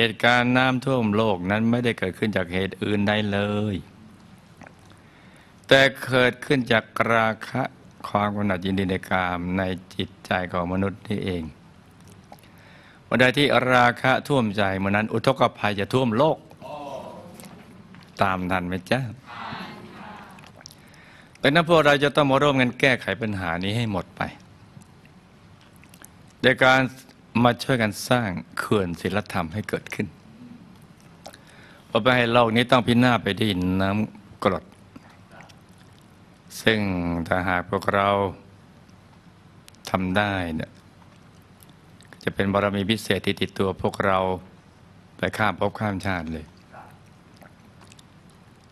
เหตุการณ์น้ำท่วมโลกนั้นไม่ได้เกิดขึ้นจากเหตุอื่นใดเลย แต่เกิดขึ้นจากราคะความกำหนัดยินดีในกามในจิตใจของมนุษย์นี่เองวันใดที่ราคะท่วมใจเมื่อนั้น อุทกภัยจะท่วมโลก ตามทันไหมจ๊ะดังนั้นพวกเราจะต้องมาร่วมกันแก้ไขปัญหานี้ให้หมดไปโดยการ มาช่วยกันสร้างเขื่อนศิลธรรมให้เกิดขึ้นเพราะไปให้โลกนี้ต้องพินาศไปดินน้ำกรด ซึ่งถ้าหากพวกเราทำได้เนี่ยจะเป็นบารมีพิเศษที่ติดตัวพวกเราไปข้ามภพข้ามชาติเลย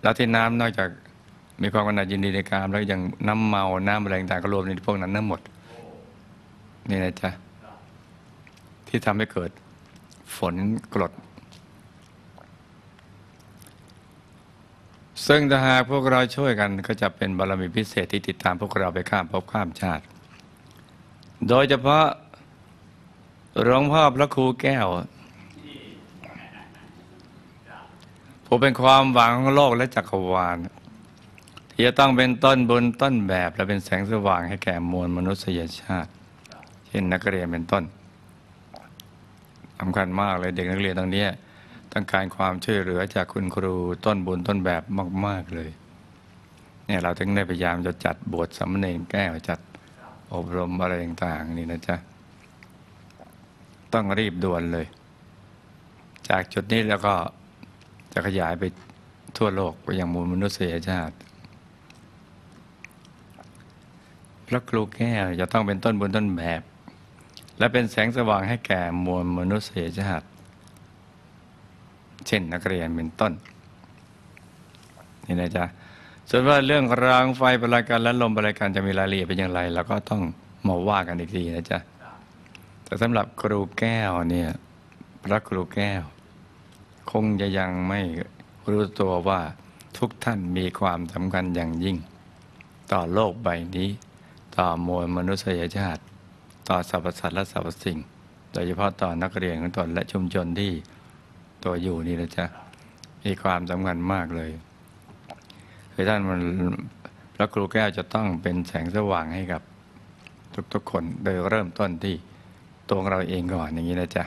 แล้วที่น้ำนอกจากมีความกำหนัดยินดีในกามแล้วอยังน้ำเมา น้ำอะไรต่างๆก็รวมในพวกนั้นทั้งหมด นี่นะจ๊ะ ที่ทำให้เกิดฝนกรด ซึ่งถ้าหากพวกเราช่วยกันก็จะเป็นบารมีพิเศษที่ติดตามพวกเราไปข้ามภพข้ามชาติ โดยเฉพาะหลวงพ่อพระครูแก้วผมเป็นความหวังของโลกและจักรวาลที่จะต้องเป็นต้นบุญต้นแบบและเป็นแสงสว่างให้แก่มวลมนุษยชาติ เช่นนักเรียนเป็นต้น สำคัญมากเลยเด็กนักเรียนตรงนี้ต้องการความช่วยเหลือจากคุณครูต้นบุญต้นแบบมาก ๆเลยเนี่ยเราถึงได้พยายามจะจัดบทสำเนงแก้วจัดอบรมอะไรต่างๆนี่นะจ๊ะต้องรีบด่วนเลย จากจุดนี้แล้วก็จะขยายไปทั่วโลกไปยังมูลมนุษยชาติพระครูแก้วจะต้องเป็นต้นบุญต้นแบบ และเป็นแสงสว่างให้แก่มวลมนุษยชาติ เช่นนักเรียนเป็นต้น นี่นะจ๊ะส่วนว่าเรื่องรางไฟบริการและลมบริการจะมีรายละเอียดเป็นอย่างไรเราก็ต้องมาว่ากันอีกทีนะจ๊ะแต่สำหรับครูแก้วเนี่ยพระครูแก้ว คงจะยังไม่รู้ตัวว่าทุกท่านมีความสำคัญอย่างยิ่ง ต่อโลกใบนี้ ต่อมวลมนุษยชาติ ต่อสรรพสัตว์และสรรพสิ่ง โดยเฉพาะต่อนักเรียนของตนและชุมชนที่ตัวอยู่นี่นะจ๊ะมีความสำคัญมากเลยคือท่านมันพระครูแก้วจะต้องเป็นแสงสว่างให้กับทุกๆคน โดยเริ่มต้นที่ตัวเราเองก่อนอย่างนี้นะจ๊ะ